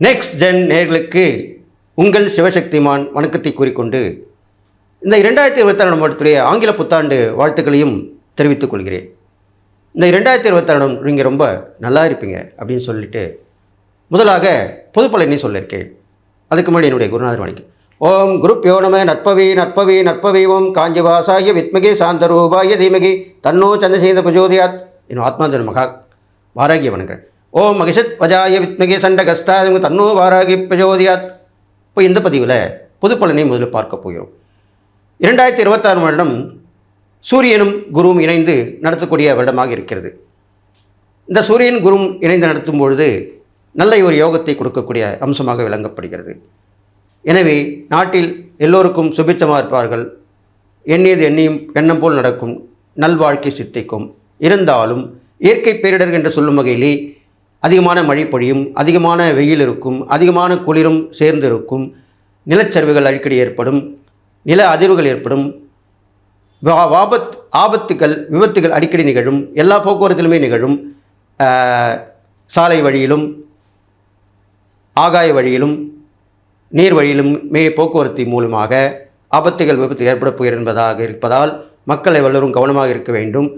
Next gen நேர்களுக்கு உங்கள் சிவசக்திமான் வணக்கத்தை கூறிக்கொண்டு இந்த இரண்டாயிரத்தி இருபத்தாறாம் வருடத்துடைய ஆங்கில புத்தாண்டு வாழ்த்துக்களையும் தெரிவித்துக் கொள்கிறேன். இந்த இரண்டாயிரத்தி இருபத்தாறாம் நீங்கள் ரொம்ப நல்லா இருப்பீங்க அப்படின்னு சொல்லிட்டு முதலாக பொதுப்பலனை சொல்லியிருக்கேன் அதுக்கு முன்னாடி என்னுடைய குருநாதர் வணக்கம் ஓம் குருப் யோனம நட்பவி நற்பவி நட்பவி ஓம் காஞ்சிவாசாய வித்மகே சாந்தரூபாய தீமகி தன்னோ சந்திரசேத பிரஜோதியாத் என் ஆத்மாந்தன் மகா வாராகிய வணங்குறேன் ஓம் மகிஷத் வஜாய வித்மகே சண்டகஸ்தா தன்னோ வாராகி பிரஜோதியாத் இப்போ இந்த பதிவில் பொதுப்பலனை முதலில் பார்க்க போகிறோம். இரண்டாயிரத்தி இருபத்தாறு வருடம் சூரியனும் குருவும் இணைந்து நடத்தக்கூடிய வருடமாக இருக்கிறது. இந்த சூரியன் குருவும் இணைந்து நடத்தும் பொழுது நல்ல ஒரு யோகத்தை கொடுக்கக்கூடிய அம்சமாக விளங்கப்படுகிறது. எனவே நாட்டில் எல்லோருக்கும் சுபிச்சமாக இருப்பார்கள். எண்ணியது எண்ணியும் எண்ணம் போல் நடக்கும். நல்வாழ்க்கை சித்திக்கும். இருந்தாலும் இயற்கை பேரிடர் என்று சொல்லும் வகையிலே அதிகமான மழை பொழியும் அதிகமான வெயில் இருக்கும் அதிகமான குளிரும் சேர்ந்து இருக்கும் நிலச்சரிவுகள் அடிக்கடி ஏற்படும் நில அதிர்வுகள் ஏற்படும் வா- வாபத் ஆபத்துகள் விபத்துகள் அடிக்கடி நிகழும் எல்லா போக்குவரத்திலுமே நிகழும் சாலை வழியிலும் ஆகாய வழியிலும் நீர் வழியிலும் மே போக்குவரத்து மூலமாக ஆபத்துகள் விபத்து ஏற்பட போகிறது என்பதாக இருப்பதால் மக்கள் எல்லோரும் கவனமாக இருக்க வேண்டும்.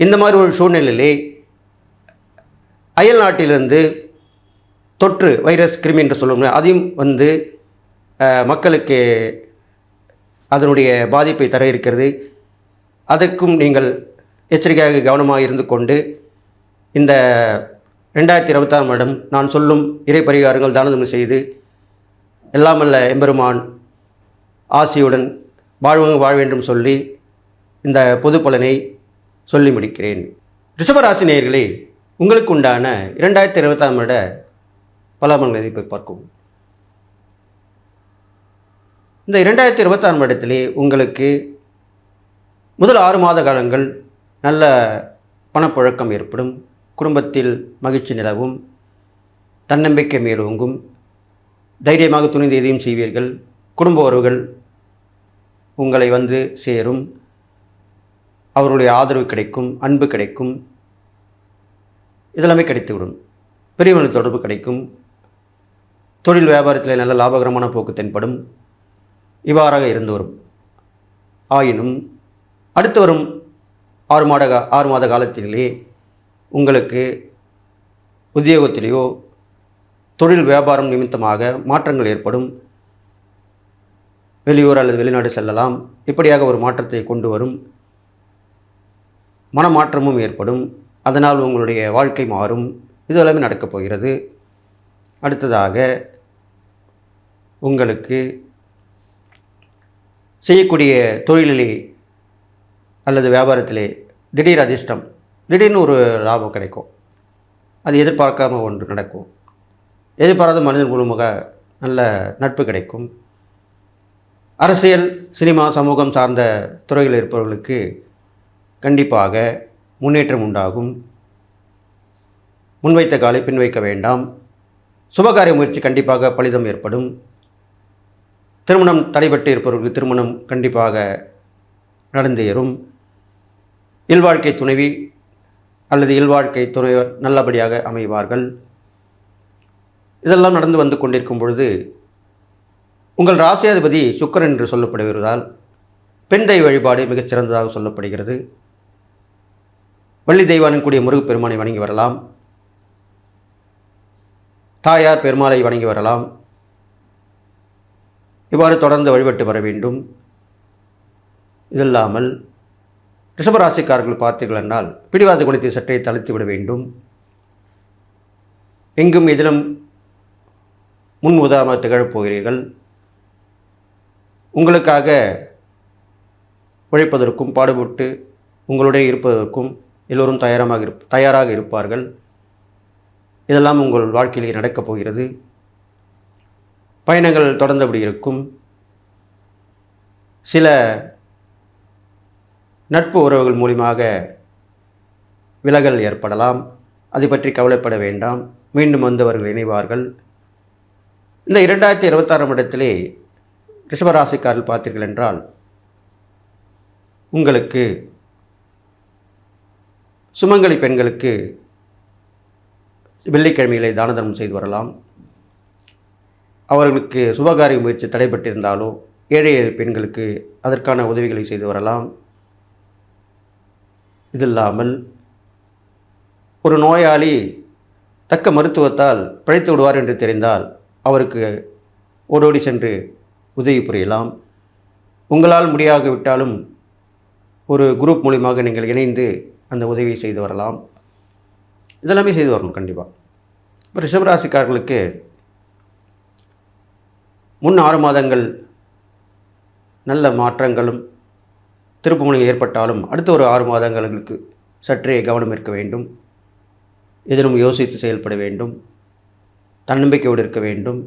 இந்த மாதிரி ஒரு சூழ்நிலையிலே அயல் நாட்டிலிருந்து தொற்று வைரஸ் கிருமி என்று சொல்லுவோம் அதையும் வந்து மக்களுக்கு அதனுடைய பாதிப்பை தர இருக்கிறது. அதற்கும் நீங்கள் எச்சரிக்கையாக கவனமாக இருந்து கொண்டு இந்த ரெண்டாயிரத்தி இருபத்தாம் வருடம் நான் சொல்லும் இறை பரிகாரங்கள் தானதம் செய்து எல்லாமல்ல எம்பெருமான் ஆசியுடன் வாழ்வங்க வாழ வேண்டும் சொல்லி இந்த பொது பலனை சொல்லி முடிக்கிறேன். ரிஷபராசி நேயர்களே உங்களுக்கு உண்டான இரண்டாயிரத்தி இருபத்தாம் வருட பலாபலங்களை போய் பார்க்கவும். இந்த இரண்டாயிரத்தி இருபத்தாறு வருடத்திலே உங்களுக்கு முதல் ஆறு மாத காலங்கள் நல்ல பணப்புழக்கம் ஏற்படும். குடும்பத்தில் மகிழ்ச்சி நிலவும். தன்னம்பிக்கை மேலோங்கும். தைரியமாக துணிந்து எதையும் செய்வீர்கள். குடும்ப உறவுகள் உங்களை வந்து சேரும். அவர்களுடைய ஆதரவு கிடைக்கும் அன்பு கிடைக்கும். இதெல்லாமே கிடைத்துவிடும். பெரியவர்கள் தொடர்பு கிடைக்கும். தொழில் வியாபாரத்தில் நல்ல லாபகரமான போக்கு தென்படும். இவ்வாறாக இருந்து வரும். ஆயினும் அடுத்து வரும் ஆறு மாத ஆறு மாத காலத்திலே உங்களுக்கு உத்தியோகத்திலேயோ தொழில் வியாபாரம் நிமித்தமாக மாற்றங்கள் ஏற்படும். வெளியூர் அல்லது வெளிநாடு செல்லலாம். இப்படியாக ஒரு மாற்றத்தை கொண்டு வரும். மனமாற்றமும் ஏற்படும். அதனால் உங்களுடைய வாழ்க்கை மாறும். இது எல்லாமே நடக்கப் போகிறது. அடுத்ததாக உங்களுக்கு செய்யக்கூடிய தொழிலிலே அல்லது வியாபாரத்திலே திடீர் அதிர்ஷ்டம் திடீர்னு ஒரு லாபம் கிடைக்கும். அது எதிர்பார்க்காம ஒன்று நடக்கும். எதிர்பாராத மனிதன் மூலமாக நல்ல நட்பு கிடைக்கும். அரசியல் சினிமா சமூகம் சார்ந்த துறையில் இருப்பவர்களுக்கு கண்டிப்பாக முன்னேற்றம் உண்டாகும். முன்வைத்த காலை பின் வைக்க வேண்டாம். சுபகாரிய முயற்சி கண்டிப்பாக பலிதம் ஏற்படும். திருமணம் தடைபட்டு இருப்பவர்களுக்கு திருமணம் கண்டிப்பாக நடந்தேறும் இல்வாழ்க்கை துணைவி அல்லது இல்வாழ்க்கை துணைவர் நல்லபடியாக அமைவார்கள். இதெல்லாம் நடந்து வந்து கொண்டிருக்கும் பொழுது உங்கள் ராசியாதிபதி சுக்கரன் என்று சொல்லப்படுகிறதால் பெண் தெய்வ வழிபாடு மிகச் சிறந்ததாக சொல்லப்படுகிறது. வள்ளி தெய்வானும் கூடிய முருகப்பெருமானை வணங்கி வரலாம். தாயார் பெருமாளை வணங்கி வரலாம். இவ்வாறு தொடர்ந்து வழிபட்டு வர வேண்டும். இதில்லாமல் ரிஷபராசிக்காரர்கள் பார்த்தீர்கள் என்றால் பிடிவாத குணத்தை சற்றே தளர்த்து விட வேண்டும். எங்கும் எதிலும் முன் உதாரணமாக திகழப் போகிறீர்கள் உங்களுக்காக உழைப்பதற்கும் பாடுபட்டு உங்களுடைய இருப்பதற்கும் எல்லோரும் தயாரமாக இருப் தயாராக இருப்பார்கள். இதெல்லாம் உங்கள் வாழ்க்கையிலே நடக்கப் போகிறது. பயணங்கள் தொடர்ந்தபடி இருக்கும். சில நட்பு உறவுகள் மூலியமாக விலகல் ஏற்படலாம். அதை பற்றி கவலைப்பட வேண்டாம். மீண்டும் வந்தவர்கள் இணைவார்கள். இந்த இரண்டாயிரத்தி இருபத்தாறாம் இடத்திலே ரிஷபராசிக்காரில் பார்த்தீர்கள் என்றால் உங்களுக்கு சுமங்கலி பெண்களுக்கு வெள்ளிக்கிழமைகளை தான தர்மம் செய்து வரலாம். அவர்களுக்கு சுபகாரிய முயற்சி தடைபட்டிருந்தாலோ ஏழை பெண்களுக்கு அதற்கான உதவிகளை செய்து வரலாம். இது இல்லாமல் ஒரு நோயாளி தக்க மருத்துவத்தால் பிழைத்து விடுவார் என்று தெரிந்தால் அவருக்கு ஓடோடி சென்று உதவி புரியலாம். உங்களால் முடியாவிட்டாலும் ஒரு குரூப் மூலியமாக நீங்கள் இணைந்து அந்த உதவியை செய்து வரலாம். இதெல்லாமே செய்து வரணும் கண்டிப்பாக இப்போ ரிஷபராசிக்காரர்களுக்கு முன் ஆறு மாதங்கள் நல்ல மாற்றங்களும் திருப்புமுனை ஏற்பட்டாலும் அடுத்த ஒரு ஆறு மாதங்களுக்கு சற்றே கவனம் இருக்க வேண்டும். எதிலும் யோசித்து செயல்பட வேண்டும். தன்னம்பிக்கையோடு இருக்க வேண்டும்.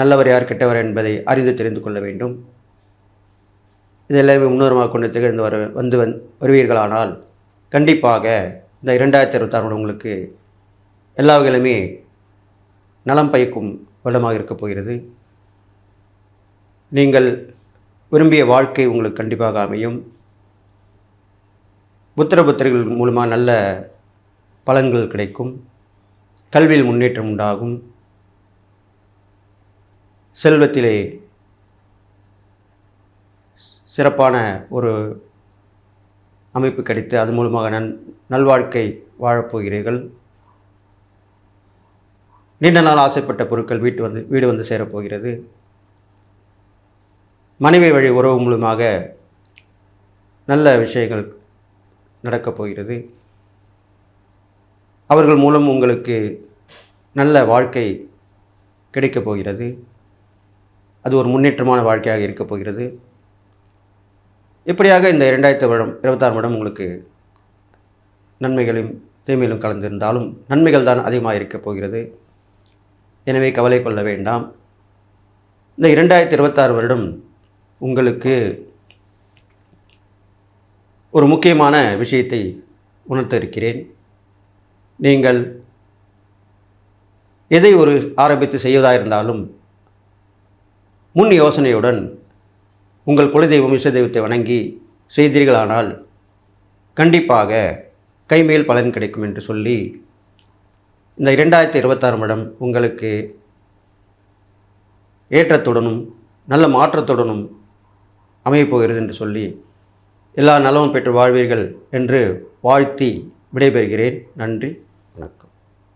நல்லவர் யார் கெட்டவர் என்பதை அறிந்து தெரிந்து கொள்ள வேண்டும். இதெல்லாம் முன்னுரிமாக கொண்டு திகழ்ந்து வர வந்து வந் வருவீர்களானால் கண்டிப்பாக இந்த இரண்டாயிரத்தி இருபத்தாறு உங்களுக்கு எல்லா வகையிலுமே நலம் பயக்கும் வருடமாக இருக்கப் போகிறது. நீங்கள் விரும்பிய வாழ்க்கை உங்களுக்கு கண்டிப்பாக அமையும். புத்திர புத்திரிகள் மூலமாக நல்ல பலன்கள் கிடைக்கும். கல்வியில் முன்னேற்றம் உண்டாகும். செல்வத்திலே சிறப்பான ஒரு அமைப்பு கிடைத்து அது மூலமாக நன் நல்வாழ்க்கை வாழப்போகிறீர்கள் நீண்ட நாள் ஆசைப்பட்ட பொருட்கள் வீட்டு வந்து வீடு வந்து சேரப்போகிறது மனைவி வழி உறவு மூலமாக நல்ல விஷயங்கள் நடக்கப் போகிறது. அவர்கள் மூலம் உங்களுக்கு நல்ல வாழ்க்கை கிடைக்கப் போகிறது. அது ஒரு முன்னேற்றமான வாழ்க்கையாக இருக்கப் போகிறது. இப்படியாக இந்த இரண்டாயிரத்தி வருடம் இருபத்தாறு வருடம் உங்களுக்கு நன்மைகளையும் தீமையிலும் கலந்திருந்தாலும் நன்மைகள் தான் அதிகமாக இருக்கப் போகிறது. எனவே கவலை கொள்ள வேண்டாம். இந்த இரண்டாயிரத்தி இருபத்தாறு வருடம் உங்களுக்கு ஒரு முக்கியமான விஷயத்தை உணர்த்த இருக்கிறேன். நீங்கள் எதை ஒரு ஆரம்பித்து செய்வதாக இருந்தாலும் முன் யோசனையுடன் உங்கள் குலதெய்வம் இஷ்ட தெய்வத்தை வணங்கி செய்தீர்களானால் கண்டிப்பாக கைமேல் பலன் கிடைக்கும் என்று சொல்லி இந்த இரண்டாயிரத்தி இருபத்தாறு வருடம் உங்களுக்கு ஏற்றத்துடனும் நல்ல மாற்றத்துடனும் அமையப்போகிறது என்று சொல்லி எல்லா நலமும் பெற்று வாழ்வீர்கள் என்று வாழ்த்தி விடைபெறுகிறேன். நன்றி.